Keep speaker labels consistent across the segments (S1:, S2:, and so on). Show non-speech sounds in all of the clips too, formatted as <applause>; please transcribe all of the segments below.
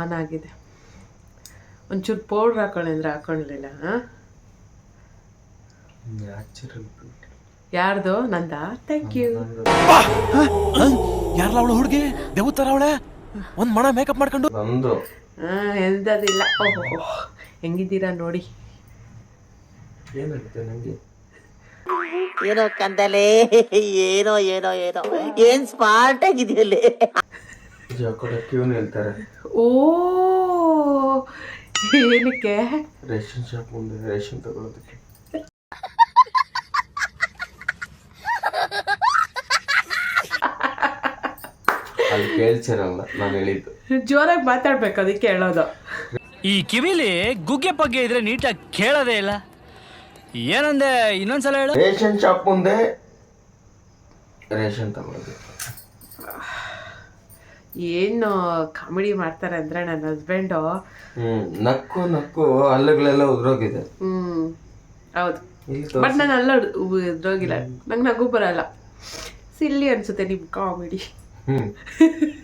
S1: On
S2: ಆಗಿದೆ. ಒಂಚೂರು powder ಹಾಕೊಳ್ಳಿ ಅಂದ್ರೆ ಹಾಕೊಳ್ಳಿಲ್ಲ ಹಾಂ?
S1: ನ್ಯಾಚುರಲ್
S2: ಯಾರ್ದು? ನಂದ? ಥ್ಯಾಂಕ್ ಯು
S3: ಯಾರಲ್ಲ ಅವಳು ಹುಡುಗಿ? ದೇವತರ ಅವಳೆ? ಒಂದ್ ಮಣ ಮೇಕಪ್ ಮಾಡ್ಕೊಂಡು?
S1: ನಂದು.
S2: ಹಾಂ ಎಂದದಿಲ್ಲ. ಓಹೋ ಹೆಂಗಿದ್ದೀರಾ ನೋಡಿ.
S1: ಏನಾಗುತ್ತೆ ನನಗೆ
S4: ಏನೋ ಕಂದಲೆ ಏನೋ ಏನೋ ಏನೋ. ಏನ್ ಸ್ಮಾರ್ಟ್ ಆಗಿದೆಯಲ್ಲಿ.
S1: ಇವನು ಹೇಳ್ತಾರೆ.
S2: ಓ ಏನಕ್ಕೆ?
S1: ರೇಷನ್ ಶಾಪ್ ಮುಂದೆ ರೇಷನ್ ತಗೊಳ್ಳೋದಕ್ಕೆ ಅಲ್ಲಿ ಕೇಳ್ಸಿರಲ್ಲ ನಾನು ಹೇಳಿದ್ದು.
S2: ಜೋರಾಗಿ ಮಾತಾಡ್ಬೇಕು ಅದಕ್ಕೆ ಹೇಳೋದು.
S5: ಈ ಕಿವಿಲಿ ಗುಗ್ಗೆ ಪಗ್ಗೆ ಇದ್ರೆ ನೀಟಾಗಿ ಕೇಳೋದೇ ಇಲ್ಲ. ಏನಂದೆ? ಇನ್ನೊಂದ್ಸಲ ಹೇಳು.
S1: ರೇಷನ್ ಶಾಪ್ ಮುಂದೆ ರೇಷನ್ ತಗೊಳ್ಳೋದು
S2: ಏನು ಕಾಮಿಡಿ ಮಾಡ್ತಾರೆ ಅಂದ್ರೆ ನನ್ನ ಹಸ್ಬೆಂಡು?
S1: ಹ್ಮ್ ನಕ್ಕು ನಕ್ಕು ಹಲ್ಲುಗಳೆಲ್ಲ ಉದ್ರೋಗಿದೆ.
S2: ಹ್ಞೂ ಹೌದು.
S1: ಇಲ್ಲಿ
S2: ಬಟ್ ನಾನು ಅಲ್ಲ ಇದ್ರೋಗಿಲ್ಲ ನಂಗೆ ನಗು ಬರಲ್ಲ. ಸಿಲ್ಲಿ ಅನ್ಸುತ್ತೆ ನಿಮ್ಮ ಕಾಮಿಡಿ.
S1: ಹ್ಮ್. <laughs>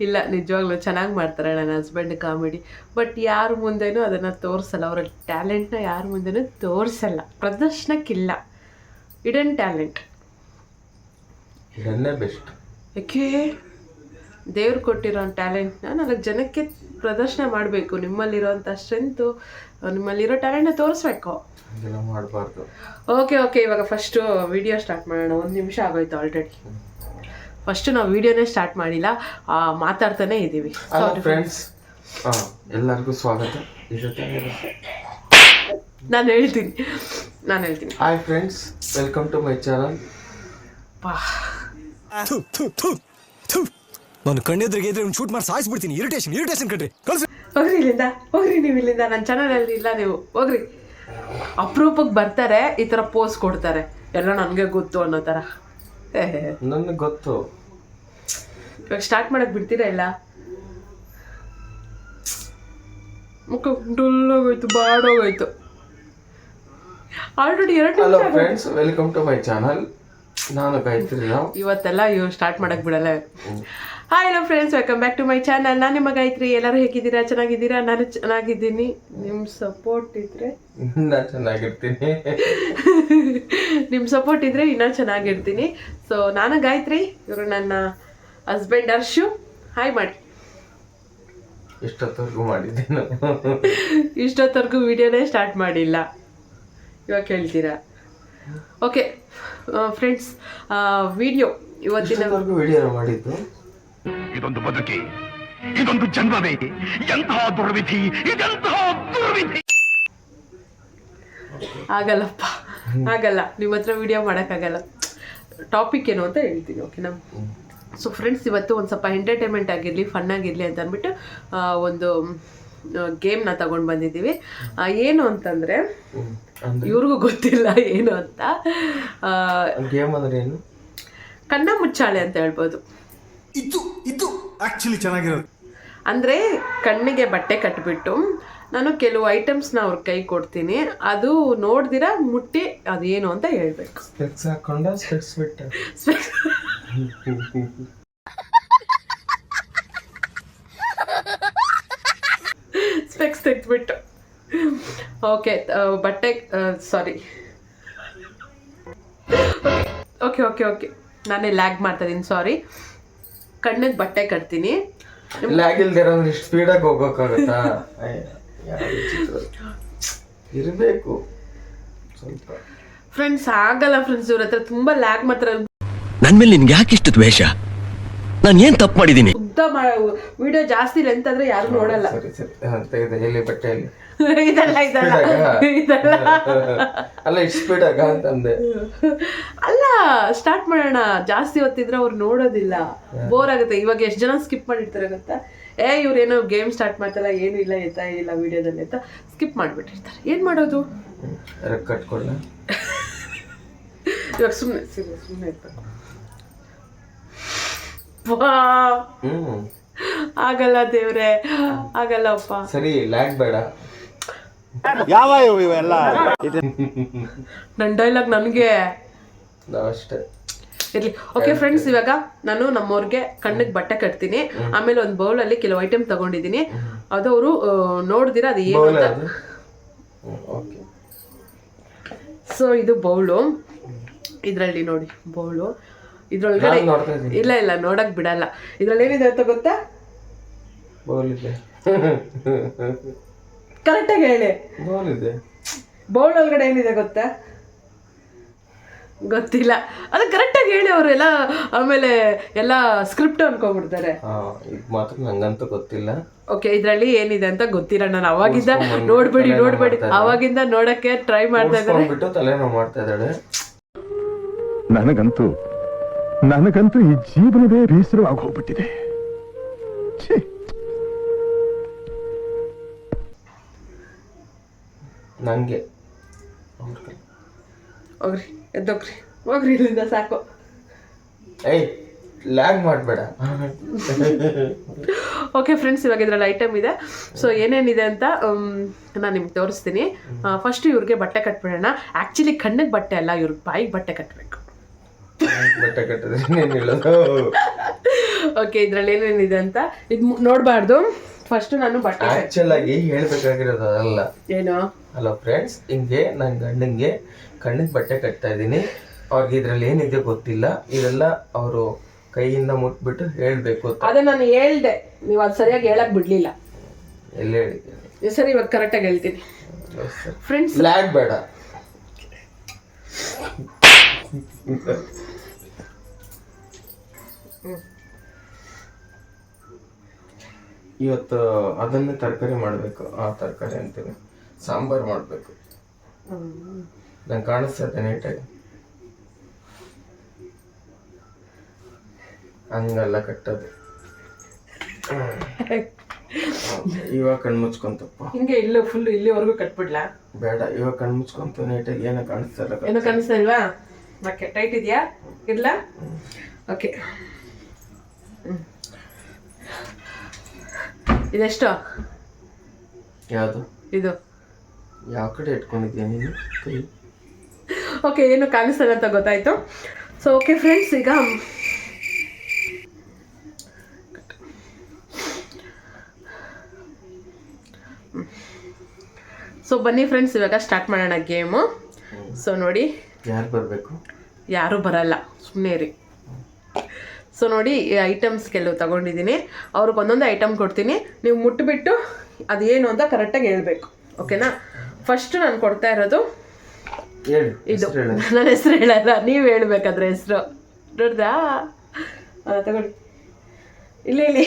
S2: ಇಲ್ಲ ನಿಜವಾಗ್ಲೂ ಚೆನ್ನಾಗಿ ಮಾಡ್ತಾರೆ ನನ್ನ ಹಸ್ಬೆಂಡ್ ಕಾಮಿಡಿ ಬಟ್ ಯಾರ ಮುಂದೆನೂ ಅದನ್ನು ತೋರಿಸಲ್ಲ ಅವರ ಟ್ಯಾಲೆಂಟ್ನ ಯಾರ ಮುಂದೆನೂ ತೋರಿಸಲ್ಲ. ಪ್ರದರ್ಶನಕ್ಕಿಲ್ಲ. ಇಡನ್ ಟ್ಯಾಲೆಂಟ್
S1: ಇದನ್ನೇ ಬೆಸ್ಟ್
S2: ಯಾಕೆ? ದೇವ್ರು ಕೊಟ್ಟಿರೋ ಟ್ಯಾಲೆಂಟ್ನ ನಾಲ್ಕು ಜನಕ್ಕೆ ಪ್ರದರ್ಶನ ಮಾಡಬೇಕು. ನಿಮ್ಮಲ್ಲಿರೋಂಥ ಸ್ಟ್ರೆಂತು ನಿಮ್ಮಲ್ಲಿರೋ ಟ್ಯಾಲೆಂಟ್ನ ತೋರಿಸ್ಬೇಕು.
S1: ಮಾಡಬಾರ್ದು.
S2: ಓಕೆ ಓಕೆ ಇವಾಗ ಫಸ್ಟು ವಿಡಿಯೋ ಸ್ಟಾರ್ಟ್ ಮಾಡೋಣ. ಒಂದು ನಿಮಿಷ ಆಗೋಯ್ತು ಆಲ್ರೆಡಿ ಫಸ್ಟು ನಾವು ವಿಡಿಯೋನೇ ಸ್ಟಾರ್ಟ್ ಮಾಡಿಲ್ಲ. ಆ, ಮಾತಾಡ್ತಾನೆ ಇದ್ದೀವಿ.
S1: ಫ್ರೆಂಡ್ಸ್ ಎಲ್ಲರಿಗೂ ಸ್ವಾಗತ.
S2: ನಾನು ಹೇಳ್ತೀನಿ. ನಾನು ಹೇಳ್ತೀನಿ.
S1: Hi friends welcome to my channel
S2: ಪಾ
S3: ನಾನು ಕಣ್ಣೆದ್ರಿಗೆ ಇದ್ರೆ ಒಂದು ಶೂಟ್ ಮಾಡಿ ಸಾಯಿಸ್ಬಿಡ್ತೀನಿ. ಇರಿಟೇಷನ್ ಇರಿಟೇಷನ್ ಕಟ್ರಿ ಕಳ್ಸಿ.
S2: ಹೋಗ್ರಿ ಇಲ್ಲಿಂದ ಹೋಗ್ರಿ ನೀವು ಇಲ್ಲಿಂದ. ನನ್ನ ಚಾನಲಲ್ಲಿ ಇಲ್ಲ ನೀವು. ಹೋಗ್ರಿ. ಅಪರೂಪಕ್ಕೆ ಬರ್ತಾರೆ ಈ ಥರ ಪೋಸ್ ಕೊಡ್ತಾರೆ. ಎಲ್ಲ ನನಗೆ ಗೊತ್ತು ಅನ್ನೋ ಥರ <laughs>
S1: ನನಗೆ ಗೊತ್ತು.
S2: ಇವಾಗ ಸ್ಟಾರ್ಟ್ ಮಾಡಕ್ ಬಿಡ್ತೀರಾ ಇಲ್ಲ? ಮುಖ ಡೊಲ್ಲೋಗೋಯ್ತು ಬಾಡೋಗೋಯ್ತು ಆಲ್ರೆಡಿ ಎರಡು
S1: hello friends welcome to my channel ನಾನು ಗಾಯತ್ರಿ ರಾವ್.
S2: ಇವತ್ತೆಲ್ಲ ಇವ್ ಸ್ಟಾರ್ಟ್ ಮಾಡಕ್ ಬಿಡಲ್ಲ. Hi hello friends welcome back to my channel ನಾನು ನಿಮ್ಮ ಗಾಯತ್ರಿ ಎಲ್ಲರೂ ಹೇಗಿದ್ದೀರಾ? ಚೆನ್ನಾಗಿದ್ದೀರಾ? ನಾನು ಚೆನ್ನಾಗಿದ್ದೀನಿ. ನಿಮ್ಮ ಸಪೋರ್ಟ್ ಇದ್ರೆ?
S1: ನಾ ಚೆನ್ನಾಗಿರ್ತೀನಿ. <laughs>
S2: ನಿಮ್ಮ ಸಪೋರ್ಟ್ ಇದ್ರೆ ಇನ್ನೂ ಚೆನ್ನಾಗಿರ್ತೀನಿ. ಸೊ ನಾನು ಗಾಯತ್ರಿ ಇವರು ನನ್ನ ಹಸ್ಬೆಂಡ್ ಅರ್ಶು ಹಾಯ್ ಮಾಡಿ.
S1: ಇಷ್ಟೊತ್ತವರೆಗೂ ಮಾಡಿದ್ದೇನು. <laughs>
S2: ಇಷ್ಟೊತ್ತವರೆಗೂ ವಿಡಿಯೋನೇ ಸ್ಟಾರ್ಟ್ ಮಾಡಿಲ್ಲ. ಇವಾಗ ಕೇಳ್ತೀರಾ? ಓಕೆ ಫ್ರೆಂಡ್ಸ್ ವಿಡಿಯೋ ಇವತ್ತಿನ
S1: ಮಾಡಿದ್ದು?
S6: ಇದೊಂದು ಬದುಕಿ ಇದೊಂದು ಜನ್ಮವೇ ಎಂತಹ ದುರ್ವಿಧಿ ಇದೆಂತಹ ದುರ್ವಿಧಿ.
S2: ಆಗಲ್ಲಪ್ಪ ಆಗಲ್ಲ. ನಿಮ್ಮ ಹತ್ರ ವಿಡಿಯೋ ಮಾಡೋಕ್ಕಾಗಲ್ಲ. ಟಾಪಿಕ್ ಏನು ಅಂತ ಹೇಳ್ತೀನಿ ಓಕೆನಾ ಸೊ ಫ್ರೆಂಡ್ಸ್ ಇವತ್ತು ಒಂದು ಸ್ವಲ್ಪ ಎಂಟರ್ಟೈನ್ಮೆಂಟ್ ಆಗಿರಲಿ ಫನ್ ಆಗಿರಲಿ ಅಂತ ಅಂದ್ಬಿಟ್ಟು ಆ, ಒಂದು ಗೇಮ್ನ ತಗೊಂಡು ಬಂದಿದ್ದೀವಿ. ಏನು ಅಂತಂದರೆ. ಇವ್ರಿಗೂ ಗೊತ್ತಿಲ್ಲ ಏನು ಅಂತ. ಆ,
S1: ಗೇಮ್ ಅಂದ್ರೆ ಏನು?
S2: ಕಣ್ಣ ಮುಚ್ಚಾಳೆ ಅಂತ ಹೇಳ್ಬೋದು.
S3: ಇದು ಇದು ಆಕ್ಚುಲಿ ಚೆನ್ನಾಗಿರೋದು.
S2: ಅಂದರೆ ಕಣ್ಣಿಗೆ ಬಟ್ಟೆ ಕಟ್ಬಿಟ್ಟು ನಾನು ಕೆಲವು ಐಟಮ್ಸ್ನ ಅವ್ರ ಕೈ ಕೊಡ್ತೀನಿ. ಅದು ನೋಡ್ದಿರ ಮುಟ್ಟಿ ಅದೇನು ಅಂತ ಹೇಳ್ಬೇಕು.
S1: ಸ್ಪೆಕ್ಸ್ ಹಾಕೊಂಡ ಸ್ಪೆಕ್ಸ್ ಬಿಟ್ಟ.
S2: ಸ್ಪೆಕ್ಸ್ ತೆಗೆದ್ಬಿಟ್ಟು. ಓಕೆ ಬಟ್ಟೆ ಸಾರಿ ಓಕೆ ಓಕೆ ಓಕೆ ನಾನೇ ಲ್ಯಾಗ್ ಮಾಡ್ತಾ ಇದ್ದೀನಿ ಸಾರಿ ಕಣ್ಣಿಗೆ ಬಟ್ಟೆ ಕಟ್ತೀನಿ.
S1: ಲ್ಯಾಗ್ ಇಲ್ದಿರ ಇರೋ ಇಷ್ಟು ಸ್ಪೀಡಾಗಿ ಹೋಗೋಕ್ಕಾಗತ್ತಾ ಇರ್ಬೇಕು. ಸ್ವಲ್ಪ.
S2: ಫ್ರೆಂಡ್ಸ್ ಆಗಲ್ಲ ಫ್ರೆಂಡ್ಸ್ ಇವ್ರ ಹತ್ರ ತುಂಬಾ ಲ್ಯಾಗ್ ಮಾತ್ರ
S7: ನನ್ ಮೇಲೆ ನಿನ್ಗೆ ಯಾಕೆ ಇಷ್ಟು ದ್ವೇಷ? ನಾನು ಏನ್ ತಪ್ಪು ಮಾಡಿದ್ದೀನಿ
S2: ಉದ್ದ ವಿಡಿಯೋ ಜಾಸ್ತಿ ಲೆಂತ್ ಆದ್ರೆ ಯಾರು ನೋಡಲ್ಲ.
S1: ಸರಿ ಸರಿ. ತೆಗೆದೆ ಎಲ್ಲಿ ಬಟ್ಟೆಯಲ್ಲಿ? <laughs>
S2: ಇದಲ್ಲ ಇದಲ್ಲ. ಇದಲ್ಲ. <laughs>
S1: ಅಲ್ಲ ಇಷ್ಟು ಅಂತಂದೆ. <laughs>
S2: ಅಲ್ಲ ಸ್ಟಾರ್ಟ್ ಮಾಡೋಣ. ಜಾಸ್ತಿ ಹೊತ್ತಿದ್ರೆ ಅವ್ರು ನೋಡೋದಿಲ್ಲ. ಬೋರ್ ಆಗುತ್ತೆ. ಇವಾಗ ಎಷ್ಟು ಜನ ಸ್ಕಿಪ್ ಮಾಡಿರ್ತಾರೆ ಗೊತ್ತಾ? ಏ ಇವ್ರೇನೋ ಗೇಮ್ ಸ್ಟಾರ್ಟ್ ಮಾಡ್ತಲ್ಲ ಏನು ಇಲ್ಲ ಎತ್ತಾ ಇಲ್ಲ ವಿಡಿಯೋದಲ್ಲಿ ಅಂತ ಸ್ಕಿಪ್ ಮಾಡಿಬಿಟ್ಟಿರ್ತಾರೆ. ಏನು ಮಾಡೋದು?
S1: ಕಟ್ಕೊಳ್ಳ
S2: ಇವಾಗ ಸುಮ್ಮನೆ ಸುಮ್ಮನೆ
S1: ಹ್ಮ್.
S2: ಆಗಲ್ಲ ದೇವ್ರೆ. ಆಗಲ್ಲಪ್ಪ
S1: ಸರಿ ಲ್ಯಾಗ್ ಬೇಡ.
S2: ನನ್ನ ಡೈಲಾಗ್ ನನಗೆ
S1: ಅಷ್ಟೇ.
S2: ಇರ್ಲಿ. ಓಕೆ ಫ್ರೆಂಡ್ಸ್ ಇವಾಗ ನಾನು ನಮ್ಮವ್ರಿಗೆ ಕಣ್ಣಿಗೆ ಬಟ್ಟೆ ಕಟ್ತೀನಿ. ಆಮೇಲೆ ಒಂದು ಬೌಲಲ್ಲಿ ಕೆಲವು ಐಟಮ್ ತಗೊಂಡಿದ್ದೀನಿ ಅದು ಅವರು ನೋಡ್ದಿರ ಅದು ಏನು ಅಂತ?
S1: ಓಕೆ
S2: ಸೊ ಇದು ಬೌಲು ಇದರಲ್ಲಿ ನೋಡಿ ಬೌಲು ಇದ್ರೊಳಗಡೆ. ಇಲ್ಲ ಇಲ್ಲ ನೋಡಕ್ ಬಿಡಲ್ಲ. ಇದ್ರಲ್ಲಿ ಏನಿದೆ ಅಂತ ಗೊತ್ತಾ?
S1: ಬೌಲ್ ಇದೆ. <laughs>
S2: ಕರೆಕ್ಟಾಗಿ ಹೇಳಿ.
S1: ಬೌಲ್ ಇದೆ.
S2: ಬೌಲ್ ಒಳಗಡೆ ಏನಿದೆ ಗೊತ್ತಾ? ಗೊತ್ತಿಲ್ಲ. ಅದು ಕರೆಕ್ಟಾಗಿ ಹೇಳಿ ಅವರು ಎಲ್ಲ ಆಮೇಲೆ ಎಲ್ಲ ಸ್ಕ್ರಿಪ್ಟ್ ಅನ್ಕೊಂಡ್ಬಿಡ್ತಾರೆ.
S1: ಇದು ಮಾತ್ರ ನಂಗಂತೂ ಗೊತ್ತಿಲ್ಲ.
S2: ಓಕೆ ಇದರಲ್ಲಿ ಏನಿದೆ ಅಂತ ಗೊತ್ತಿಲ್ಲ. ನಾನು ಅವಾಗಿಂದ ನೋಡ್ಬೇಡಿ ನೋಡ್ಬೇಡಿ. ಅವಾಗಿಂದ ನೋಡಕ್ಕೆ ಟ್ರೈ ಮಾಡ್ತಾ ಇದ್ದಾರೆ.
S1: ಬಿಟ್ಟು ತಲೆನೋವು ಮಾಡ್ತಾ ಇದ್ದಾಳೆ
S6: ನನಗಂತೂ ನನಗಂತೂ ಈ ಜೀವನವೇ ಬೇಸರವಾಗಿ ಹೋಗ್ಬಿಟ್ಟಿದೆ.
S1: ನಂಗೆ.
S2: ಹೋಗ್ರಿ. ಎದ್ದೋಗ್ರಿ. ಹೋಗ್ರಿ ಇಲ್ಲಿಂದ ಸಾಕು.
S1: ಏಯ್ ಲ್ಯಾಗ್ ಮಾಡಬೇಡ.
S2: ಓಕೆ ಫ್ರೆಂಡ್ಸ್ ಇವಾಗ ಇದರಲ್ಲಿ ಐಟಮ್ ಇದೆ. ಸೊ ಏನೇನಿದೆ ಅಂತ ನಾನು ನಿಮ್ಗೆ ತೋರಿಸ್ತೀನಿ. ಫಸ್ಟ್ ಇವ್ರಿಗೆ ಬಟ್ಟೆ ಕಟ್ಬಿಡೋಣ. ಆ್ಯಕ್ಚುಲಿ ಕಣ್ಣಿಗೆ ಬಟ್ಟೆ ಅಲ್ಲ ಇವ್ರ ಬಾಯಿಗೆ ಬಟ್ಟೆ ಕಟ್ಟಬೇಕು
S1: ಬಟ್ಟೆ ಕಟ್ಟಿದ್ರೆ
S2: ಓಕೆ ಇದರಲ್ಲಿ ಏನೇನಿದೆ ಅಂತ? ಇದು ನೋಡಬಾರ್ದು. ಫಸ್ಟ್ ನಾನು ಬಟ್ಟೆ
S1: ಆಕ್ಚುಲ್ ಆಗಿ ಹೇಳ್ಬೇಕಾಗಿರೋದು ಅದಲ್ಲ.
S2: ಏನು?
S1: ಹಲೋ ಫ್ರೆಂಡ್ಸ್ ಹಿಂಗೆ ನನ್ನ ಗಂಡಂಗೆ ಕಣ್ಣಿನ ಬಟ್ಟೆ ಕಟ್ತಾ ಇದ್ದೀನಿ. ಅವ್ರಿಗೆ ಇದ್ರಲ್ಲಿ ಏನಿದೆ ಗೊತ್ತಿಲ್ಲ. ಇದೆಲ್ಲ ಅವರು ಕೈಯಿಂದ ಮುಟ್ಬಿಟ್ಟು ಹೇಳ್ಬೇಕು ಅಂತ.
S2: ಅದೇ ನಾನು ಹೇಳ್ದೆ. ನೀವು ಅದು ಸರಿಯಾಗಿ ಹೇಳಕ್ ಬಿಡ್ಲಿಲ್ಲ.
S1: ಎಲ್ಲಿ ಹೇಳಿದ್ದೀನಿ
S2: ಸರಿ ಇವಾಗ ಕರೆಕ್ಟಾಗಿ ಹೇಳ್ತೀನಿ. ಫ್ರೆಂಡ್ಸ್
S1: ಲ್ಯಾಗ್ ಬೇಡ. ಇವತ್ತು ಅದನ್ನೇ ತರಕಾರಿ ಮಾಡಬೇಕು ಆ ತರಕಾರಿ ಅಂತೀನಿ ಸಾಂಬಾರು ಮಾಡಬೇಕು. ನಂಗೆ ಕಾಣಿಸ್ತದೆ ನೀಟಾಗಿ. ಹಂಗಲ್ಲ ಕಟ್ಟೋದು. ಇವಾಗ ಕಣ್ಣು ಮುಚ್ಕೊಂತಪ್ಪ.
S2: ಹಿಂಗೆ ಇಲ್ಲ ಫುಲ್ ಇಲ್ಲಿವರೆಗೂ ಕಟ್ಬಿಡ್ಲಾ?
S1: ಬೇಡ ಇವಾಗ ಕಣ್ಣು ಮುಚ್ಕೊಂತ ನೀಟಾಗಿ. ಏನೋ ಕಾಣಿಸ್ತಾ
S2: ಏನು ಕಾಣಿಸ್ತಾ ಇಲ್ವಾ? ಓಕೆ ಟೈಟ್ ಇದೆಯಾ? ಇರ್ಲಾ? ಓಕೆ ಇದೆಷ್ಟು?
S1: ಯಾವುದು?
S2: ಇದು.
S1: ಯಾವ ಕಡೆ ಇಟ್ಕೊಂಡಿದ್ಯಾ ನೀನು? ಕೈ.
S2: ಓಕೆ ಏನು ಕಾಣಿಸ್ತದೆ ಅಂತ ಗೊತ್ತಾಯ್ತು ಸೊ ಓಕೆ ಫ್ರೆಂಡ್ಸ್ ಈಗ ಸೊ ಬನ್ನಿ ಫ್ರೆಂಡ್ಸ್ ಇವಾಗ ಸ್ಟಾರ್ಟ್ ಮಾಡೋಣ ಗೇಮು. ಸೊ ನೋಡಿ.
S1: ಯಾರು ಬರಬೇಕು?
S2: ಯಾರೂ ಬರಲ್ಲ. ಸುಮ್ಮನೆ ರೀ ಸೊ ನೋಡಿ ಈ ಐಟಮ್ಸ್ ಕೆಲವು ತಗೊಂಡಿದ್ದೀನಿ. ಅವ್ರಿಗೆ ಒಂದೊಂದು ಐಟಮ್ ಕೊಡ್ತೀನಿ. ನೀವು ಮುಟ್ಬಿಟ್ಟು ಅದೇನು ಅಂತ ಕರೆಕ್ಟಾಗಿ ಹೇಳಬೇಕು. ಓಕೆನಾ ಫಸ್ಟ್ ನಾನು ಕೊಡ್ತಾ ಇರೋದು
S1: ಹೇಳು
S2: ಇದು. ನನ್ನ ಹೆಸರು ಹೇಳಲ್ಲ. ನೀವು ಹೇಳ್ಬೇಕಾದ್ರೆ ಹೆಸರು. ನೋಡ್ದಾ? ತಗೊಳ್ಳಿ. ಇಲ್ಲ ಇಲ್ಲಿ.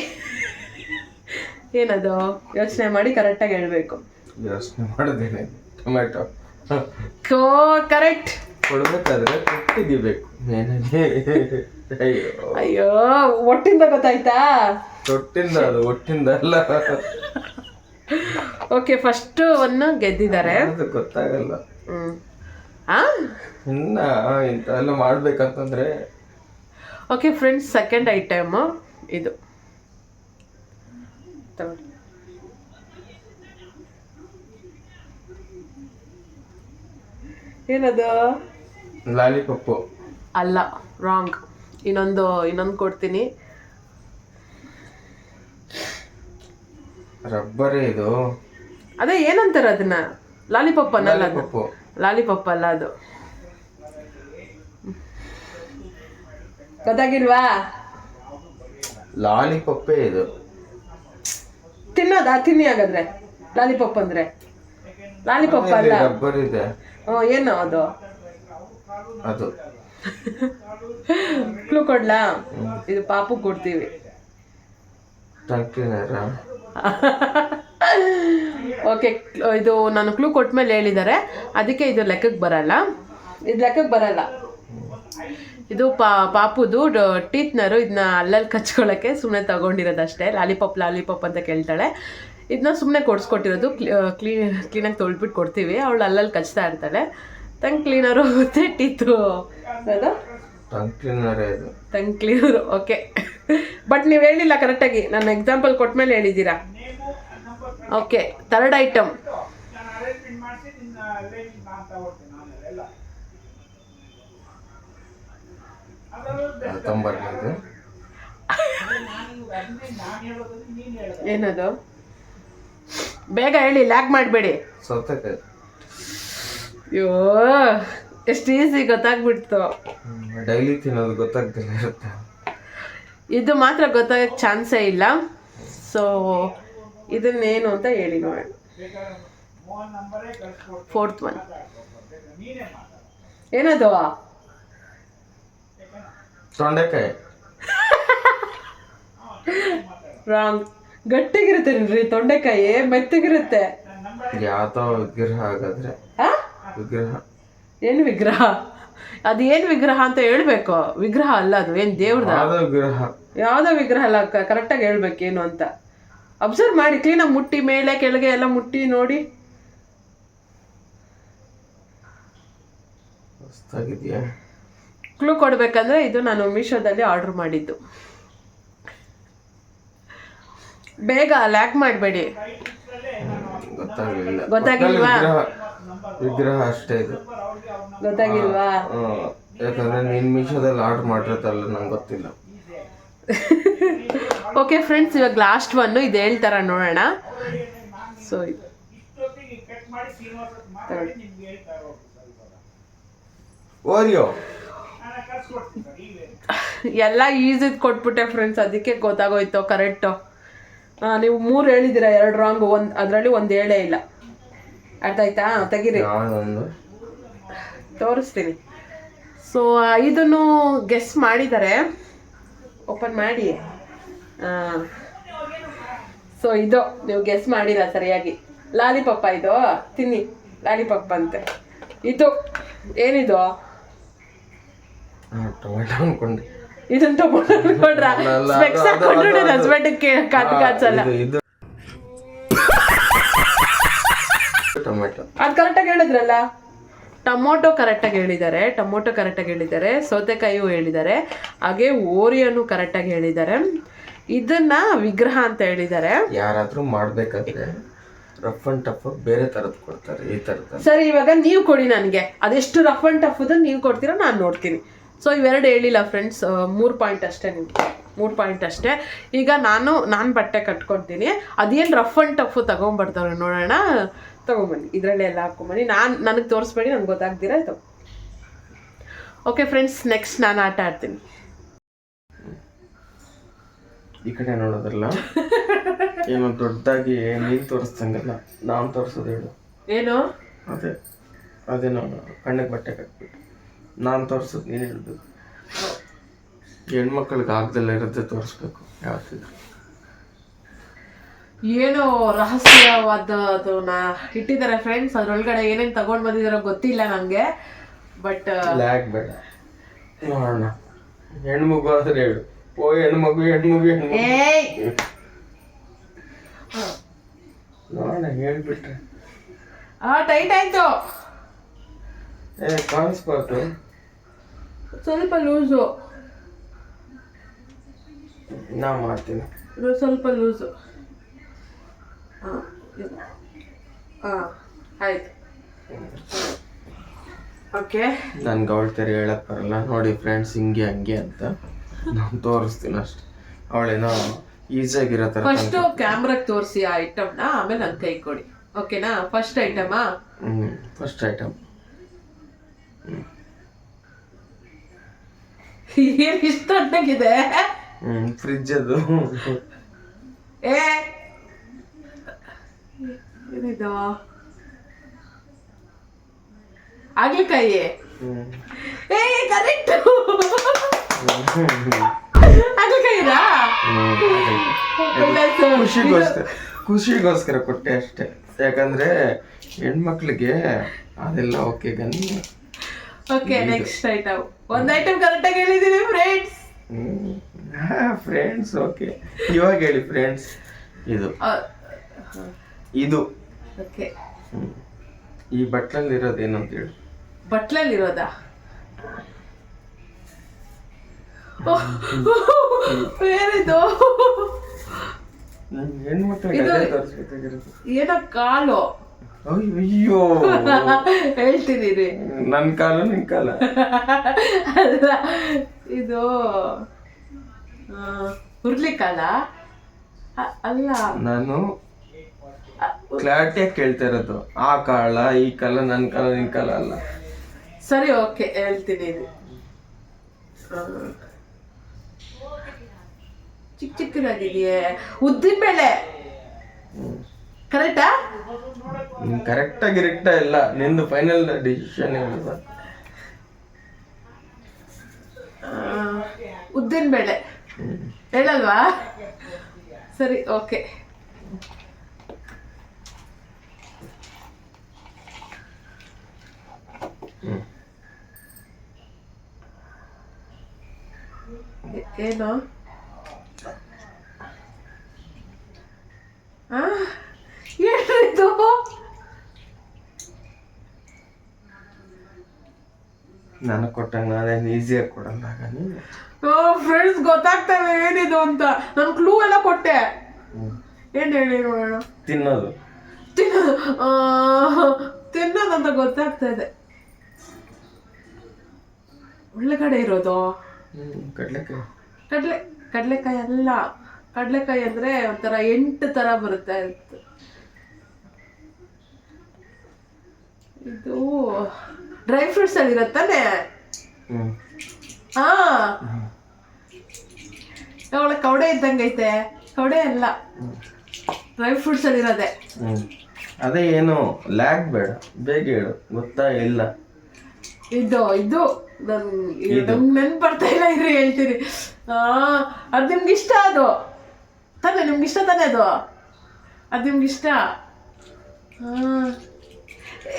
S2: ಏನದು? ಯೋಚನೆ ಮಾಡಿ ಕರೆಕ್ಟಾಗಿ ಹೇಳಬೇಕು.
S1: ಯೋಚನೆ ಮಾಡಿದ್ದೇನೆ ಟೊಮ್ಯಾಟೊ
S2: ಕೋ ಕರೆಕ್ಟ್
S1: ಕೊಡ್ಬೇಕಾದ್ರೆ ಕೊಟ್ಟಿದ್ದೀಬೇಕು ಮೇನಲ್ಲಿ ಅಯ್ಯೋ.
S2: ಅಯ್ಯೋ ಒಟ್ಟಿಂದ ಗೊತ್ತಾಯ್ತಾ?
S1: ಒಟ್ಟಿಂದ ಅದು ಒಟ್ಟಿಂದ ಅಲ್ಲ.
S2: ಓಕೆ ಫಸ್ಟ್ ಒಂದು ಗೆದ್ದಿದ್ದಾರೆ.
S1: ಅದು ಗೊತ್ತಾಗಲ್ಲ.
S2: ಆ?
S1: ಇನ್ನ ಇಂತ ಎಲ್ಲ ಮಾಡ್ಬೇಕಂತಂದ್ರೆ.
S2: ಓಕೆ ಫ್ರೆಂಡ್ಸ್ ಸೆಕೆಂಡ್ ಐಟಮ್ ಇದು. ತಗೊಳ್ಳಿ. ಏನದು?
S1: ಲಾಲಿಪಪ್ಪು.
S2: ಅಲ್ಲ ರಾಂಗ್ ಇನ್ನೊಂದು ಇನ್ನೊಂದು ಕೊಡ್ತೀನಿ.
S1: ರಬ್ಬರ್ ಇದು?
S2: ಅದೇ ಏನಂತಾರೆ ಅದನ್ನ? ಲಾಲಿಪಾಪ್ ಅನ್ನಲ್ಲ ಅದು? ಲಾಲಿಪಾಪ್ ಅಲ್ಲ ಅದು. ಗೊತ್ತಾಗಿಲ್ವಾ?
S1: ಲಾಲಿಪಪ್ಪೇ ಇದು.
S2: ತಿನ್ನೋದಾ? ತಿನ್ನಿ ಹಾಗಾದ್ರೆ. ಲಾಲಿಪಾಪ್ ಅಂದ್ರೆ. ಲಾಲಿಪಾಪ್ ಅಲ್ಲ.
S1: ರಬ್ಬರ್ ಇದೆ.
S2: ಏನು ಅದು?
S1: ಅದು.
S2: ಕ್ಲೂ ಕೊಡ್ಲಾ? ಇದು ಪಾಪು ಕೊಡ್ತೀವಿ. ಓಕೆ ಇದು ನಾನು ಕ್ಲೂ ಕೊಟ್ಮೇಲೆ ಹೇಳಿದ್ದಾರೆ ಅದಕ್ಕೆ ಇದು ಲೆಕ್ಕಕ್ಕೆ ಬರಲ್ಲ. ಇದು ಲೆಕ್ಕಕ್ಕೆ ಬರಲ್ಲ. ಇದು ಪಾ ಪಾಪುದು ಟೀತ್ನರು ಇದನ್ನ ಅಲ್ಲಲ್ಲಿ ಕಚ್ಕೊಳ್ಳೋಕ್ಕೆ ಸುಮ್ಮನೆ ತಗೊಂಡಿರೋದಷ್ಟೇ. ಲಾಲಿಪಾಪ್ ಲಾಲಿಪಾಪ್ ಅಂತ ಕೇಳ್ತಾಳೆ. ಇದನ್ನ ಸುಮ್ಮನೆ ಕೊಡಿಸ್ಕೊಟ್ಟಿರೋದು ಕ್ಲೀನ್ ಕ್ಲೀನಾಗಿ ತೊಳ್ಬಿಟ್ಟು ಕೊಡ್ತೀವಿ. ಅವಳು ಅಲ್ಲಲ್ಲಿ ಕಚ್ತಾ ಇರ್ತಾಳೆ. ತಂಗ್ ಕ್ಲೀನರ್ ತೆಟ್ಟಿತ್ತು ಟೀತು ಅದು?
S1: ಟಂಗ್ ಕ್ಲೀನರೇ
S2: ಓಕೆ ಬಟ್ ನೀವು ಹೇಳಿಲ್ಲ ಕರೆಕ್ಟಾಗಿ ನಾನು ಎಕ್ಸಾಂಪಲ್ ಕೊಟ್ಮೇಲೆ ಹೇಳಿದ್ದೀರಾ? ಓಕೆ ಥರ್ಡ್ ಐಟಮ್ ಏನದು? ಬೇಗ ಹೇಳಿ ಲ್ಯಾಕ್ ಮಾಡಬೇಡಿ.
S1: ಸೌತೆಕಾಯಿ.
S2: ಅಯ್ಯೋ ಎಷ್ಟು ಈಸಿ ಗೊತ್ತಾಗ್ಬಿಡ್ತು.
S1: ಡೈಲಿ ತಿನ್ನೋದು ಗೊತ್ತಾಗ್ತಿಲ್ಲ ಇರುತ್ತೆ.
S2: ಇದು ಮಾತ್ರ ಗೊತ್ತಾಗಕ್ಕೆ ಚಾನ್ಸೇ ಇಲ್ಲ. ಸೊ ಇದನ್ನೇನು ಅಂತ ಹೇಳಿ ನೋಡೋಣ. ಫೋರ್ತ್ ಒನ್ ಏನದು?
S1: ತೊಂಡೆಕಾಯಿ. <laughs>
S2: ರಾಂಗ್ ಗಟ್ಟಿಗಿರುತ್ತೆ ರೀ ತೊಂಡೆಕಾಯಿ ಮೆತ್ತಗಿರುತ್ತೆ.
S1: ಯಾವ ಹಾಗಾದ್ರೆ? ವಿಗ್ರಹ?
S2: ಏನು ವಿಗ್ರಹ? ಅದು ಏನು ವಿಗ್ರಹ ಅಂತ ಹೇಳ್ಬೇಕು. ವಿಗ್ರಹ ಅಲ್ಲ ಅದು. ಏನು ದೇವ್ರದ?
S1: ವಿಗ್ರಹ?
S2: ಯಾವುದೋ ವಿಗ್ರಹ ಅಲ್ಲ ಕರೆಕ್ಟಾಗಿ ಏನು ಅಂತ. ಅಬ್ಸರ್ವ್ ಮಾಡಿ ಕ್ಲೀನಾಗಿ ಮುಟ್ಟಿ ಮೇಲೆ ಕೆಳಗೆ ಎಲ್ಲ ಮುಟ್ಟಿ ನೋಡಿ. ಕ್ಲೂ ಕೊಡ್ಬೇಕಂದ್ರೆ ಇದು ನಾನು ಮೀಶೋದಲ್ಲಿ ಆರ್ಡರ್ ಮಾಡಿದ್ದು. ಬೇಗ ಲ್ಯಾಕ್ ಮಾಡಬೇಡಿ. ಗೊತ್ತಾಗಿಲ್ವಾ?
S1: ವಿಗ್ರಹ ಅಷ್ಟೇ ಇದು.
S2: ಗೊತ್ತಾಗಿಲ್ವಾ.
S1: ಯಾಕಂದ್ರೆ ನೀನು ಮೀಶೋದಲ್ಲಿ ಆರ್ಡರ್ ಮಾಡಿರೋದಲ್ಲ ನಂಗೆ ಗೊತ್ತಿಲ್ಲ.
S2: ಓಕೆ ಫ್ರೆಂಡ್ಸ್ ಇವಾಗ ಲಾಸ್ಟ್ ಒನ್ನು ಇದು ಹೇಳ್ತಾರ ನೋಡೋಣ. ಸೊ ಇದು.
S1: ಓರಿಯೋ
S2: ಎಲ್ಲ ಈಸಿದ್ ಕೊಟ್ಬಿಟ್ಟೆ ಫ್ರೆಂಡ್ಸ್ ಅದಕ್ಕೆ ಗೊತ್ತಾಗೋಯ್ತು ಕರೆಕ್ಟು ನೀವು ಮೂರು ಹೇಳಿದ್ದೀರಾ ಎರಡು ರಾಂಗ್ ಒಂದು ಅದರಲ್ಲಿ ಒಂದು ಹೇಳೇ ಇಲ್ಲ. ಅರ್ಥ ಆಯ್ತಾ? ತೆಗೀರಿ. ತೋರಿಸ್ತೀನಿ. ಸೊ ಇದನ್ನು ಗೆಸ್ ಮಾಡಿದ್ದಾರೆ ಓಪನ್ ಮಾಡಿ. ಸೊ ಇದು ನೀವು ಗೆಸ್ ಮಾಡಿಲ್ಲ ಸರಿಯಾಗಿ. ಲಾಲಿಪಪ್ಪ ಇದು? ತಿನ್ನಿ. ಲಾಲಿಪಪ್ಪ ಅಂತೆ. ಇದು ಏನಿದು? ಇದನ್ನ ತಗೊಂಡು ನೋಡ್ರ
S1: ಅಲ್ಲ, ಅಲ್ಲ,
S2: ಸ್ಪೆಕ್ಸ್ ಹಾಕೊಂಡ್ರೆ ಹಸ್ಬೆಂಡ್ ಕಾಚಲ್ಲ
S1: ಟೊಮೆಟೊ
S2: ಅದು ಕರೆಕ್ಟಾಗಿ ಹೇಳಿದ್ರಲ್ಲ? ಟೊಮೊಟೊ ಕರೆಕ್ಟಾಗಿ ಹೇಳಿದ್ದಾರೆ ಟೊಮೊಟೊ ಕರೆಕ್ಟಾಗಿ ಹೇಳಿದ್ದಾರೆ ಸೌತೆಕಾಯಿಯು ಹೇಳಿದ್ದಾರೆ ಹಾಗೆ ಓರಿಯನ್ನು ಕರೆಕ್ಟಾಗಿ ಹೇಳಿದ್ದಾರೆ. ಇದನ್ನ ವಿಗ್ರಹ ಅಂತ ಹೇಳಿದ್ದಾರೆ.
S1: ಯಾರಾದ್ರೂ ಮಾಡ್ಬೇಕಾದ್ರೆ ರಫ್ ಅಂಡ್ ಟಫ್ ಬೇರೆ ತರದ್ ಕೊಡ್ತಾರೆ ಈ ತರದ
S2: ಸರಿ ಇವಾಗ ನೀವು ಕೊಡಿ ನನಗೆ. ಅದೆಷ್ಟು ರಫ್ ಅಂಡ್ ಟಫ್ ನೀವು ಕೊಡ್ತೀರಾ ನಾನು ನೋಡ್ತೀನಿ. ಸೊ ಇವೆರಡು ಹೇಳಿಲ್ಲ ಫ್ರೆಂಡ್ಸ್ ಮೂರು ಪಾಯಿಂಟ್ ಅಷ್ಟೇ ನಿಮ್ಗೆ. ಮೂರು ಪಾಯಿಂಟ್ ಅಷ್ಟೇ. ಈಗ ನಾನು ನಾನು ಬಟ್ಟೆ ಕಟ್ಕೊಡ್ತೀನಿ. ಅದೇನು ರಫ್ ಅಂಡ್ ಟಫ್ ತಗೊಂಬರ್ತಾರೆ ನೋಡೋಣ. ತಗೊಂಬನ್ನಿ. ಇದರಲ್ಲೇ ಎಲ್ಲ ಹಾಕೊಂಬನ್ನಿ. ನಾನು ನನಗೆ ತೋರಿಸ್ಬೇಡಿ ನನಗೆ ಗೊತ್ತಾಗ್ದಿರ ಆಯ್ತು. ಓಕೆ ಫ್ರೆಂಡ್ಸ್ ನೆಕ್ಸ್ಟ್ ನಾನು ಆಟ ಆಡ್ತೀನಿ.
S1: ಈ ಕಡೆ ನೋಡೋದಲ್ಲ ಏನೋ ದೊಡ್ಡದಾಗಿ ನೀನು ತೋರಿಸ್ತಂಗಿಲ್ಲ ನಾನು ತೋರಿಸೋದು ಹೇಳು.
S2: ಏನು?
S1: ಅದೇ ಅದೇನೋ ಕಣ್ಣಿಗೆ ಬಟ್ಟೆ ಕಟ್ಬಿಟ್ಟು ನಾನು ತೋರಿಸೋದು ನೀನು ಹೇಳ್ಬೇಕು ಹೆಣ್ಮಕ್ಳಿಗೆ ಆಗ್ದಲ್ಲ ಇರೋದೇ ತೋರಿಸ್ಬೇಕು ಯಾವ್ದಿದ್ರು
S2: ಏನೋ ರಹಸ್ಯವಾದದನ್ನ ಇಟ್ಟಿದ್ದಾರೆ ಫ್ರೆಂಡ್ಸ್ ಅದ್ರೊಳಗಡೆ ಏನೇನು ತಗೊಂಡ್ ಬಂದಿದಾರೋ ಗೊತ್ತಿಲ್ಲ ನನಗೆ ಬಟ್
S1: ಬೇಡ. ನೋಡೋಣ. ಹೆಣ್ಮಗು ಆದ್ರೆ ಹೇಳು. ಓ ಹೆಣ್ಮಗು ಹೆಣ್ಮಗು ಹೆಣ್ಮಗು.
S2: ಏಯ್!
S1: ನೋಡೋಣ ಹೇಳ್ಬಿಟ್ರೆ.
S2: ಆ ಟೈಟ್ ಆಯ್ತು.
S1: ಏ ಕಾಣಿಸ್ಬಾರ್ದು.
S2: ಸ್ವಲ್ಪ ಲೂಸು.
S1: ನಾ ಮಾಡ್ತೀನಿ.
S2: ಇದು ಸ್ವಲ್ಪ ಲೂಸು. ಹಾಂ ಆಯ್ತು. ಓಕೆ.
S1: ನನ್ಗೆ ಅವಳ ತೆರೆ ಹೇಳಕ್ ಬರಲ್ಲ. ನೋಡಿ ಫ್ರೆಂಡ್ಸ್ ಹಿಂಗೆ ಹಂಗೆ ಅಂತ ನಾನು ತೋರಿಸ್ತೀನಿ ಅಷ್ಟೆ. ಅವಳೇನೋ ಈಸಿಯಾಗಿರೋ ಥರ
S2: ಫಸ್ಟು ಕ್ಯಾಮ್ರಾಗೆ ತೋರಿಸಿ ಆ ಐಟಮ್ನ ಆಮೇಲೆ ನನ್ನ ಕೈ ಕೊಡಿ. ಓಕೆನಾ ಫಸ್ಟ್ ಐಟಮಾ
S1: ಹ್ಞೂ ಫಸ್ಟ್ ಐಟಮ್
S2: ಏನು ಇಷ್ಟ ದೊಡ್ಡಗಿದೆ
S1: ಹ್ಞೂ ಫ್ರಿಜ್ ಅದು.
S2: ಏ ಏನಿದು? ಆಗ್ಲಿಕಾಯಿ. ಏ ಕರೆಕ್ಟ್ ಆಗ್ಲಿಕಾಯಿನಾ?
S1: ಖುಷಿಗೋಸ್ಕರ ಖುಷಿಗೋಸ್ಕರ ಕೊಟ್ಟೆ ಅಷ್ಟೇ. ಯಾಕಂದ್ರೆ ಹೆಣ್ಮಕ್ಳಿಗೆ ಅದೆಲ್ಲ ಓಕೆ ಗನ್ನಿ
S2: ಓಕೆ ನೆಕ್ಸ್ಟ್ ಐಟಮ್ ಒಂದ್ ಐಟಮ್ ಕರೆಕ್ಟ್ ಆಗಿ ಹೇಳಿದೀನಿ ಫ್ರೆಂಡ್ಸ್
S1: ಫ್ರೆಂಡ್ಸ್ ಓಕೆ ಇವಾಗ ಹೇಳಿ ಫ್ರೆಂಡ್ಸ್ ಇದು. ಇದು.
S2: ಓಕೆ
S1: ಈ ಬಟ್ಲಲ್ಲಿ ಇರೋದು ಅಂತ ಹೇಳಿ ಹೆಣ್ಮಕ್ಳಿಗೆ
S2: ಇದು-
S1: ಅದೇ
S2: ಏನೋ ಕಾಲು.
S1: ಅಯ್ಯೋ
S2: ಹೇಳ್ತೀನಿ
S1: ನನ್ನ ಕಾಲು ನಿನ್ ಕಾಲ.
S2: ಅಲ್ಲ ಇದು ಆ, ಹುರ್ಲಿಕಾಲ ಅಲ್ಲ.
S1: ನಾನು ಕ್ಲಾರಿಟಿಯಾಗಿ ಕೇಳ್ತಾ ಇರೋದು. ಆ ಕಾಲ ಈ ಕಾಲ ನನ್ನ ಕಾಲ ನಿನ್ ಕಾಲ ಅಲ್ಲ.
S2: ಸರಿ ಓಕೆ ಹೇಳ್ತೀನಿ ಚಿಕ್ಕ ಚಿಕ್ಕದಾಗಿದೆಯೇ? ಉದ್ದಿನ ಬೇಳೆ. ಕರೆಕ್ಟಾ
S1: ಕರೆಕ್ಟ್ ಆಗಿ ಇರಕ್ಟ ಇಲ್ಲ. ನಿಂದು ಫೈನಲ್ ಡಿಸಿಷನ್ ಹೇಳಿದ.
S2: ಉದ್ದಿನ ಬೇಳೆ. ಹೇಳಲ್ವಾ? ಸರಿ ಓಕೆ. ಏನು ಆ ಏನಿದು
S1: ನನಗೆ ಕೊಟ್ಟಂಗ ಅದೇನು ಈಸಿಯಾಗಿ ಕೊಡಲ್ಲ ಆಗ ನೀನು
S2: ಫ್ರೆಂಡ್ಸ್ ಗೊತ್ತಾಗ್ತವೆ ಏನಿದು ಅಂತ ನಾನು ಕ್ಲೂ ಎಲ್ಲ ಕೊಟ್ಟೆ ಏನು ಹೇಳಿ ನೋಡೋಣ
S1: ತಿನ್ನೋದು
S2: ತಿನ್ನೋದು ಆ, ಅಂತ ಗೊತ್ತಾಗ್ತಾ ಇದೆ ಒಳ್ಳೆಗಡೆ ಇರೋದು
S1: ಹ್ಮ್ ಕಡ್ಲೆಕಾಯಿ
S2: ಕಡ್ಲೆ ಕಡಲೆಕಾಯಿ ಅಲ್ಲ. ಕಡಲೆಕಾಯಿ ಅಂದ್ರೆ ಒಂಥರ ಎಂಟು ತರ ಬರುತ್ತೆ ಇತ್ತು. ಇದು ಡ್ರೈ ಫ್ರೂಟ್ಸ್ ಅಲ್ಲಿ ಇರತ್ತಾನೆ ಹಾ. ಅವಳ ಕವಡೆ ಇದ್ದಂಗೈತೆ ಕವಡೆ ಅಲ್ಲ. ಡ್ರೈ ಫ್ರೂಟ್ಸ್ ಅಲ್ಲಿ ಇರೋದೆ.
S1: ಅದೇ ಏನು ಲ್ಯಾಗ್ ಬೇಡ. ಬೇಗ ಹೇಳು. ಗೊತ್ತಾ ಇಲ್ಲ?
S2: ಇದು ಇದು. ನನ್ ನೆನ್ಪು ಬರ್ತಾ ಇಲ್ಲ ಇದ್ರೆ ಹೇಳ್ತೀನಿ. ಆ ಅದು ನಿಮ್ಗೆ ಇಷ್ಟ ಅದು. ತಾನೆ ನಿಮ್ಗೆ ಇಷ್ಟ ತಾನೆ ಅದು? ಅದು ನಿಮ್ಗೆ ಇಷ್ಟ?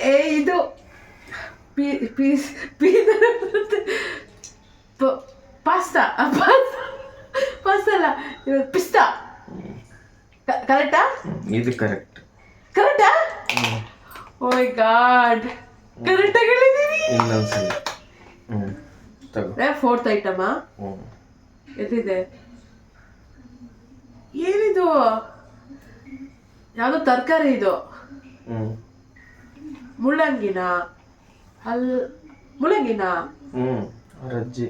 S2: ಏ ಇದು ಪೀ ಪೀಸ್ ಪೀ ಪಾಸ್ತಾ ಪಾಸ್ತಾ ಅಲ್ಲ ಇದು ಪಿಸ್ತಾ. ಕರೆಕ್ಟಾ?
S1: ಇದು ಕರೆಕ್ಟ್.
S2: ಕರೆಕ್ಟಾ? ಓಯ್ ಗಾಡ್. ಕರೆಕ್ಟಾಗಿ ಹೇಳಿದೀನಿ.
S1: ಇನ್ನೊಂದ್ಸಲ.
S2: ಫೋರ್ತ್ ಐಟಮಾ
S1: ಹ್ಮ್.
S2: ಎಲ್ಲಿದೆ? ಏನಿದು? ಯಾವ್ದೋ ತರಕಾರಿ ಇದು. ಮುಳ್ಳಂಗಿನ? ಅಲ್ ಮುಳ್ಳಂಗಿನ?
S1: ಹ್ಮ್ ರಜ್ಜಿ.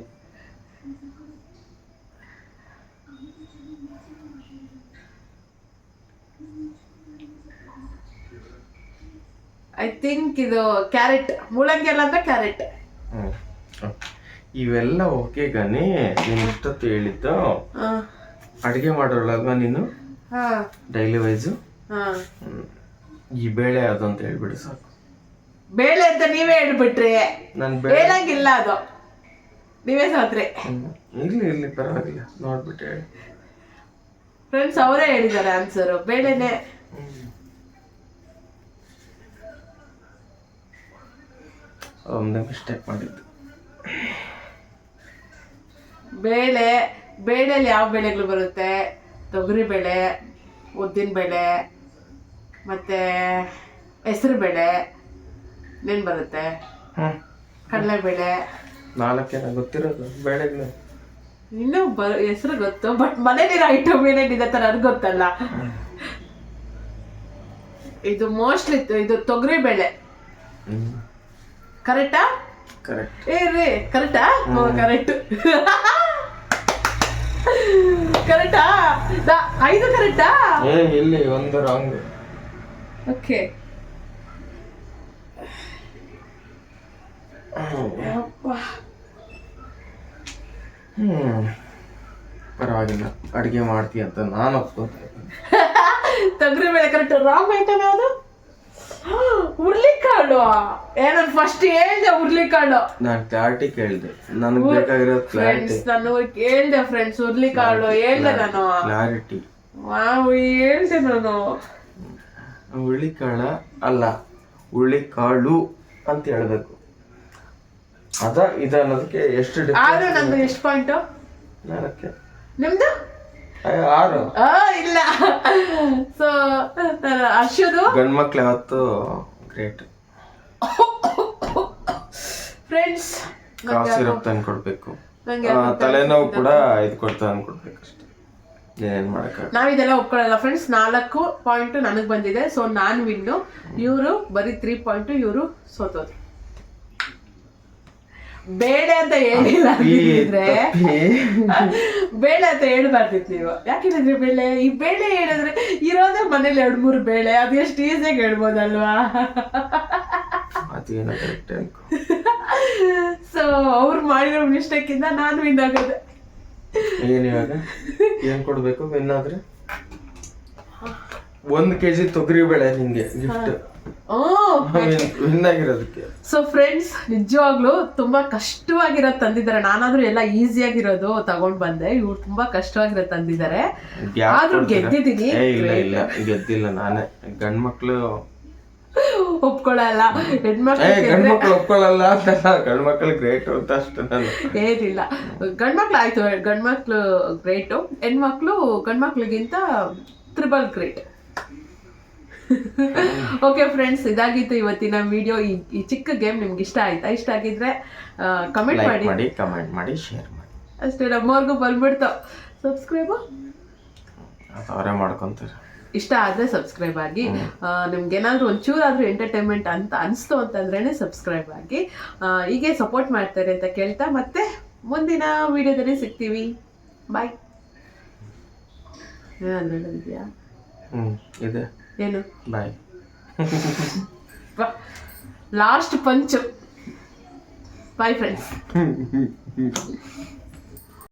S2: ಐ ಥಿಂಕ್ ಇದು ಕ್ಯಾರೆಟ್. ಮುಳ್ಳಂಗಿ ಅಲ್ಲ ಅಂದ್ರೆ ಕ್ಯಾರೆಟ್.
S1: ಹ್ಮ್. ಇವೆಲ್ಲ ಓಕೆ ಗಣಿ ನೀನು ಇಷ್ಟೊತ್ತು ಹೇಳಿದ್ದು. ಅಡುಗೆ ಮಾಡೋಳಲ್ವಾ ನೀನು?
S2: ಹಾ.
S1: ಡೈಲಿ ವೈಸು
S2: ಹಾ.
S1: ಈ ಬೇಳೆ ಅದು ಅಂತ ಹೇಳ್ಬಿಡು ಸಾಕು.
S2: ಬೇಳೆ ಅಂತ ನೀವೇ ಹೇಳ್ಬಿಟ್ರಿ
S1: ನಾನು ಬೇಳೆ
S2: ಹೇಳಂಗಿಲ್ಲ ಅದು. ನೀವೇ ಸಾತ್ರಿ.
S1: ಇಲ್ಲ ಇರ್ಲಿ ಇರ್ಲಿ ಪರವಾಗಿಲ್ಲ. ನೋಡ್ಬಿಟ್ಟು ಹೇಳಿ.
S2: ಫ್ರೆಂಡ್ಸ್ ಅವರೇ ಹೇಳಿದ್ದಾರೆ ಆನ್ಸರು ಬೇಳೆನೆ
S1: ಒಂದು ಮಿಸ್ಟೇಕ್ ಮಾಡಿದ್ದು.
S2: ಬೇಳೆ ಬೇಳೆಯಲ್ಲಿ ಯಾವ ಬೇಳೆಗಳು ಬರುತ್ತೆ? ತೊಗರಿ ಬೇಳೆ ಉದ್ದಿನ ಬೇಳೆ ಮತ್ತು ಹೆಸರು ಬೇಳೆ ಇನ್ನೇನು ಬರುತ್ತೆ?
S1: ಕಡಲೆ
S2: ಬೇಳೆ
S1: ನಾಲ್ಕೇನ ಗೊತ್ತಿರೋದು? ಬೇಳೆಗಳು.
S2: ಇನ್ನೂ ಬ ಹೆಸರು ಗೊತ್ತು ಬಟ್ ಮನೇಲಿರೋ ಐಟಮ್ ಏನೇನಿದೆ ಅಂತ ಅದು ಗೊತ್ತಲ್ಲ. ಇದು ಮೋಸ್ಟ್ಲಿ ಇದು ತೊಗರಿ ಬೇಳೆ. ಕರೆಕ್ಟಾ
S1: ಕರೆಕ್ಟ್
S2: ಏ ರೀ ಕರೆಕ್ಟಾ ಕರೆಕ್ಟ್ <laughs> ಕರೆಕ್ಟಾ ಐದು ಕರೆಕ್ಟಾ
S1: ಏ ಇಲ್ಲಿ ಒಂದು ರಾಂಗ್
S2: ಓಕೆ
S1: ಪರವಾಗಿಲ್ಲ. ಅಡುಗೆ ಮಾಡ್ತೀಯ ಅಂತ ನಾನು ಒಪ್ಕೋತಾ ಇದ್ದೀನಿ. <laughs>
S2: ತೊಗರಿ ಬೇಳೆ ಕರೆಕ್ಟ್ ರಾಂಗ್ ಐಟಮ್ ಯಾವುದು <gasps> ಹುರ್ಲಿಕಾಳು. ಏ ನಾನು ಫಸ್ಟ್ ಹೇಳ್ದೆ ಹುರ್ಲಿಕಾಳು.
S1: ನಾನು ಕ್ಲಾರಿಟಿ ಕೇಳಿದೆ. ನನಗೆ ಬೇಕಾಗಿರೋ ಕ್ಲಾರಿಟಿ
S2: ಫ್ರೆಂಡ್ಸ್ ನಾನು ಹೇಳ್ದೆ ಫ್ರೆಂಡ್ಸ್ ಹುರ್ಲಿಕಾಳು ಹೇಳ್ದೆ ನಾನು.
S1: ಕ್ಲಾರಿಟಿ
S2: ವಾವ್ ಹೇಳ್ದೆ ನಾನು.
S1: ಹುಳ್ಳಿಕಾಳ ಅಲ್ಲ ಹುಳ್ಳಿಕಾಳು ಅಂತ ಹೇಳ್ಬೇಕು. ಅದ ಇದ ಅನ್ನೋದಕ್ಕೆ ಎಷ್ಟು difference?
S2: ಆದ್ರೂ ನಂದು ಎಷ್ಟು ಪಾಯಿಂಟು
S1: ನಾಲ್ಕೆ.
S2: ನಿಮ್ದು?
S1: ಆರು
S2: ಆ ಇಲ್ಲ. ಸೊ ಅರ್ಷದು
S1: ಗಂಡ್ಮಕ್ಳು ಯಾವತ್ತು ಗ್ರೇಟ್
S2: ಫ್ರೆಂಡ್ಸ್
S1: ಕಾಫ್ ಸಿರಪ್ ತಂದು ಕೊಡ್ಬೇಕು
S2: ನಂಗೆ
S1: ಆ, ತಲೆನೋವು ಕೂಡ ಇದು ಕೊಡ್ತಾ ತಂದು ಕೊಡ್ಬೇಕು ಅಷ್ಟೇ. ಏನ್ ಮಾಡಕ್ಕ
S2: ನಾವಿದೆಲ್ಲ ಒಪ್ಕೊಳ್ಳಲ್ಲ ಫ್ರೆಂಡ್ಸ್ ನಾಲ್ಕು ಪಾಯಿಂಟ್ ನನಗೆ ಬಂದಿದೆ. ಸೊ ನಾನು ವಿನ್ನು ಇವರು ಬರೀ ತ್ರೀ ಪಾಯಿಂಟ್ ಇವರು ಸೋತೋದ್ರು. ಬೇಡ ಅಂತ ಹೇಳಿಲ್ಲ ಅಂದ್ರೆ <laughs> ಬೇಳೆ ಅಂತ ಹೇಳ್ಬಾರ್ದಿತ್ತು ನೀವು. ಯಾಕೆಂದ್ರೆ ಬೇಳೆ? ಈ ಬೇಳೆ ಹೇಳಿದ್ರೆ ಇರೋದೇ ಮನೇಲಿ ಎರಡು ಮೂರು ಬೇಳೆ ಅದು ಎಷ್ಟು ಈಸಿಯಾಗಿ ಹೇಳ್ಬೋದಲ್ವಾ? ಸೊ <laughs> ಅವ್ರು ಮಾಡಿರೋ ಮಿಸ್ಟೇಕ್ ಇಂದ ನಾನು ವಿನ್ ಆಗೋದೆ.
S1: ಏನ್ ಇವಾಗ? ಏನ್ ಕೊಡ್ಬೇಕು? ವಿನ್ ಆದ್ರೆ? ಒಂದ್ ಕೆಜಿ ತೊಗರಿ ಬೇಳೆ ನಿಮ್ಗೆ ಗಿಫ್ಟ್ ಆಗಿರೋದಕ್ಕೆ
S2: ಸೊ ಫ್ರೆಂಡ್ಸ್ ನಿಜವಾಗ್ಲೂ ತುಂಬಾ ಕಷ್ಟವಾಗಿರೋದು ತಂದಿದ್ದಾರೆ. ನಾನಾದ್ರೂ ಎಲ್ಲ ಈಸಿಯಾಗಿರೋದು ತಗೊಂಡ್ ಬಂದೆ. ಇವ್ರು ತುಂಬಾ ಕಷ್ಟವಾಗಿರೋದು ತಂದಿದ್ದಾರೆ. ಆದ್ರೂ? ಗೆದ್ದಿದ್ದೀನಿ.
S1: ಇಲ್ಲ ಇಲ್ಲ ಗೆದ್ದಿಲ್ಲ. ನಾನೇ ಗಂಡ್ ಮಕ್ಳು ಒಪ್ಕೊಳ್ಳಲ್ಲ.
S2: ಹೆಣ್ಮಕ್ಳು
S1: ಒಪ್ಕೊಳ್ಳಲ್ಲ ಅಂತಲ್ಲ. ಗಂಡ್ ಮಕ್ಳು ಗ್ರೇಟ್ ಅಂತ ಅಷ್ಟೇ ಏನಿಲ್ಲ
S2: ಏನಿಲ್ಲ. ಗಂಡ್ಮಕ್ಳು ಆಯ್ತು. ಗಂಡ್ಮಕ್ಳು ಗ್ರೇಟು ಹೆಣ್ಮಕ್ಳು ಗಂಡ್ಮಕ್ಳಿಗಿಂತ ತ್ರಿಬಲ್ ಗ್ರೇಟ್ ಓಕೆ ಫ್ರೆಂಡ್ಸ್ ಇದಾಗಿತ್ತು ಇವತ್ತಿನ ವಿಡಿಯೋ ಈ ಈ ಚಿಕ್ಕ ಗೇಮ್ ನಿಮ್ಗೆ ಇಷ್ಟ ಆಯ್ತಾ? ಇಷ್ಟ ಆಗಿದ್ರೆ ಕಮೆಂಟ್ ಮಾಡಿ.
S1: ಕಮೆಂಟ್ ಮಾಡಿ ಶೇರ್ ಮಾಡಿ.
S2: ಅಷ್ಟೇ ನಮ್ಮವ್ರಿಗೂ ಬಂದ್ಬಿಡ್ತಾವ ಸಬ್ಸ್ಕ್ರೈಬ್
S1: ಅವರೇ ಮಾಡ್ಕೊಂತಾರೆ.
S2: ಇಷ್ಟ ಆದರೆ ಸಬ್ಸ್ಕ್ರೈಬ್ ಆಗಿ. ನಿಮ್ಗೆ ಏನಾದರೂ ಒಂಚೂರಾದರೂ ಎಂಟರ್ಟೈನ್ಮೆಂಟ್ ಅಂತ ಅನಿಸ್ತು ಅಂತಂದ್ರೇ ಸಬ್ಸ್ಕ್ರೈಬ್ ಆಗಿ. ಹೀಗೆ ಸಪೋರ್ಟ್ ಮಾಡ್ತಾರೆ ಅಂತ ಕೇಳ್ತಾ ಮತ್ತೆ ಮುಂದಿನ ವಿಡಿಯೋದಲ್ಲಿ ಸಿಗ್ತೀವಿ. ಬಾಯ್ ಏನಾದ್ರು ಹೇಳಿದ್ಯಾ?
S1: ಹ್ಞೂ ಇದೆ.
S2: ಏನು
S1: bye
S2: last punch bye friends